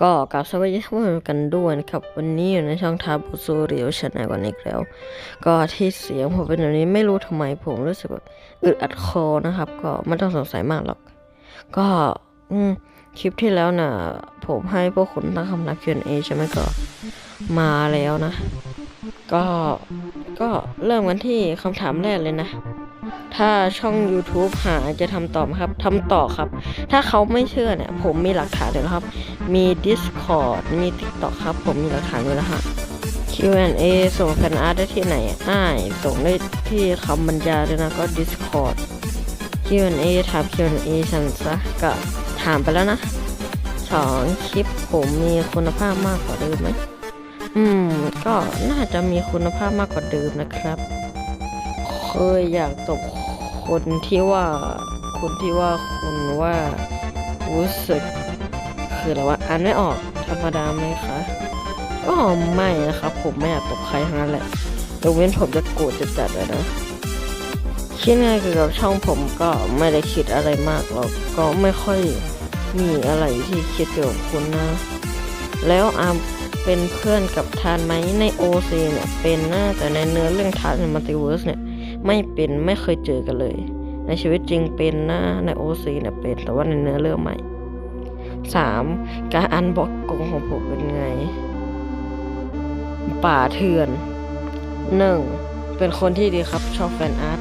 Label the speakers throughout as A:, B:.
A: ก็กลับสวัสดีทุกคนกันด้วยนะครับ วันนี้อยู่ในช่องทาบูซูเรียวชนะกันอีกแล้ว ก็ที่เสียงผมเป็นแบบนี้ไม่รู้ทำไมผมรู้สึกแบบอึดอัดคอนะครับ ก็ไม่ต้องสงสัยมากหรอก ก็อืมคลิปที่แล้วน่ะ ผมให้พวกคุณตั้งคำถาม Q&A ใช่ไหมก็มาแล้วนะ ก็ก็เริ่มกันที่คำถามแรกเลยนะ ถ้าช่อง YouTube หาจะทำต่อครับทำต่อครับ ถ้าเขาไม่เชื่อเนี่ย ผมมีหลักฐานเลยนะครับ มี Discord มี TikTok ครับ ผมมีหลักฐานอยู่แล้วฮะ Q&A ส่งแฟนอาร์ตได้ที่ไหนอ้ายส่งได้ที่คำบรรยายด้วยนะก็ Discord Q&A ถาม Q&A ฉันซะก็ถามไปแล้วนะสองคลิปผมมีคุณภาพมากกว่าเดิมไหม อืม ก็น่าจะมีคุณภาพมากกว่าเดิมนะครับ เคยอยากตบคนที่ว่า คนที่ว่าคุณว่ารู้สึกคืออะไรวะอ่านไม่ออกธรรมดาไหมคะก็ไม่นะครับ ผมไม่อยากตบใครทั้งนั้นแหละยกเว้นผมจะโกรธจะจัดเลยนะคิดไงเกี่ยวกับช่องผมก็ไม่ได้คิดอะไรมากหรอกก็ไม่ค่อยมีอะไรที่คิดเกี่ยวกับคุณนะ แล้วอามเป็นเพื่อนกับทานไหมในโอซีเนี่ยเป็นนะแต่ในเนื้อเรื่องทานในมัลติเวิร์สเนี่ย ไม่เป็นไม่เคยเจอกันเลย ในชีวิตจริงเป็นนะในโอซีเนี่ยเป็น แต่ว่าในเนื้อเรื่องใหม่สามการอันบล็อกกงของผมเป็นไง ป่าเถื่อนหนึ่งเป็นคนที่ดีครับชอบแฟนอาร์ต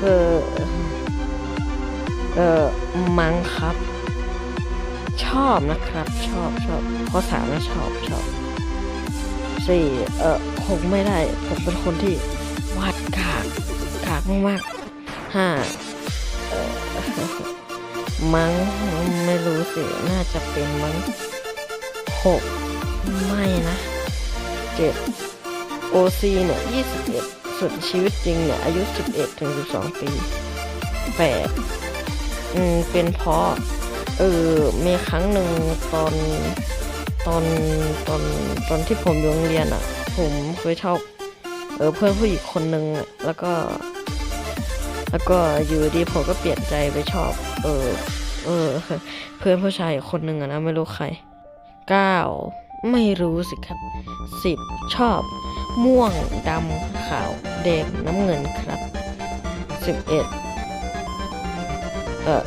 A: เออเออมังครับ ชอบนะครับ ชอบชอบข้อสามนะชอบชอบสี่เออคงไม่ได้ ผมเป็นคนที่ วาดกากกากมากๆห้ามั้งไม่รู้สิ น่าจะเป็นมั้งหกไม่นะเจ็ดโอซีเนี่ยยี่สิบเอ็ดส่วนชีวิตจริงเนี่ย อายุสิบเอ็ดถึงสิบสองปีแปดอืม เป็นเพราะ เออ มีครั้งหนึ่งตอนตอนตอนตอนที่ผมอยู่โรงเรียนอะ ผมเคยชอบ เออเพื่อนผู้หญิงคนนึงอะแล้วก็ แล้วก็อยู่ดีผมก็เปลี่ยนใจไปชอบ เออ เออ เพื่อนผู้ชายคนหนึ่งอะนะไม่รู้ใครเก้าไม่รู้สิครับสิบชอบ ม่วงดำขาวแดงน้ำเงินครับสิบเอ็ดเออ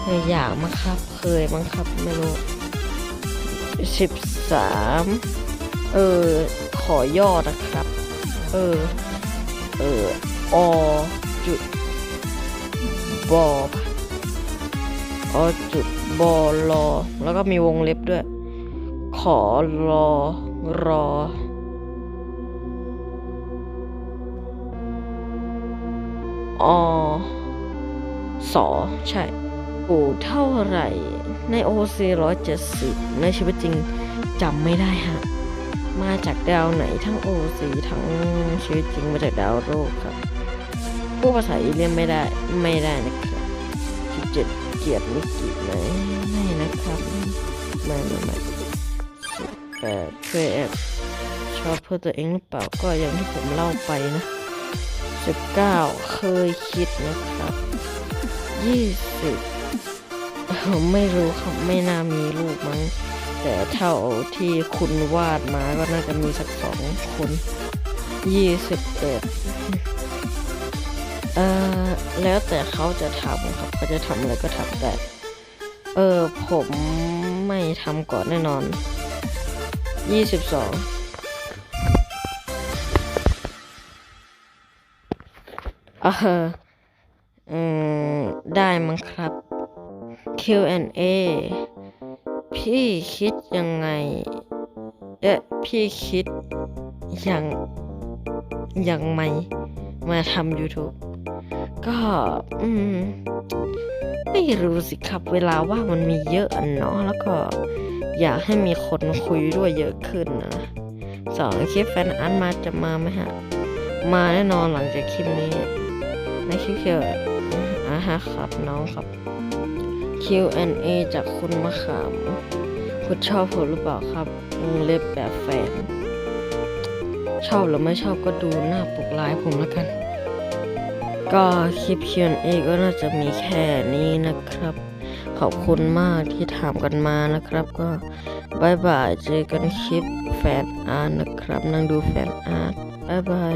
A: เคยอยากมั้งครับ เคยมั้งครับ ไม่รู้สิบสามเออ ขอย่อนะครับ เออ เอออจุดบออจุดบอรอ แล้วก็มีวงเล็บด้วย ขอรอรอ อสอใช่ปู่เท่าไหร่ ในโอซีร้อยเจ็ดสิบในชีวิตจริงจำไม่ได้ฮะ มาจากดาวไหนทั้งโอซีทั้งชีวิตจริงมาจากดาวโลกครับพูดภาษาอิเลียนไม่ได้ไม่ได้นะครับสิบเจ็ดเกียรติมิกิไหมไม่นะครับไม่ไม่ไม่สิบแปดช่วยแอบชอบเพื่อตัวเองหรือเปล่าก็อย่างที่ผมเล่าไปนะสิบเก้าเคยคิดนะครับยี่สิบไม่รู้ครับไม่น่ามีลูกมั้ง แต่เท่าที่คุณวาดมาก็น่าจะมีสักสองคนยี่สิบเอ็ดเอ่อแล้วแต่เขาจะทำครับเขาจะทำอะไรก็ทำแต่ เออผมไม่ทำก่อนแน่นอนยี่สิบสองเอออืม ได้มั้งครับ Q&A พี่คิดยังไง เอ๊ะพี่คิดยังยังไงมาทำ YouTube ก็ อืม ไม่รู้สิครับเวลาว่ามันมีเยอะเนาะแล้วก็อยากให้มีคนคุยด้วยเยอะขึ้นนะสองคลิปแฟนอันมาจะมาไหมฮะ มาแน่นอนหลังจากคลิปนี้ ในคลิปเกี่ยวอ่าฮะครับน้องครับ Q&A จากคุณมะขาม คุณชอบผมหรือเปล่าครับวงเล็บแบบแฟน ชอบหรือไม่ชอบก็ดูหน้าปกไลน์ผมแล้วกัน ก็คลิป Q&A ก็น่าจะมีแค่นี้นะครับ ขอบคุณมากที่ถามกันมานะครับ ก็บายบายเจอกันคลิปแฟนอาร์ตนะครับ นั่งดูแฟนอาร์ตบายบาย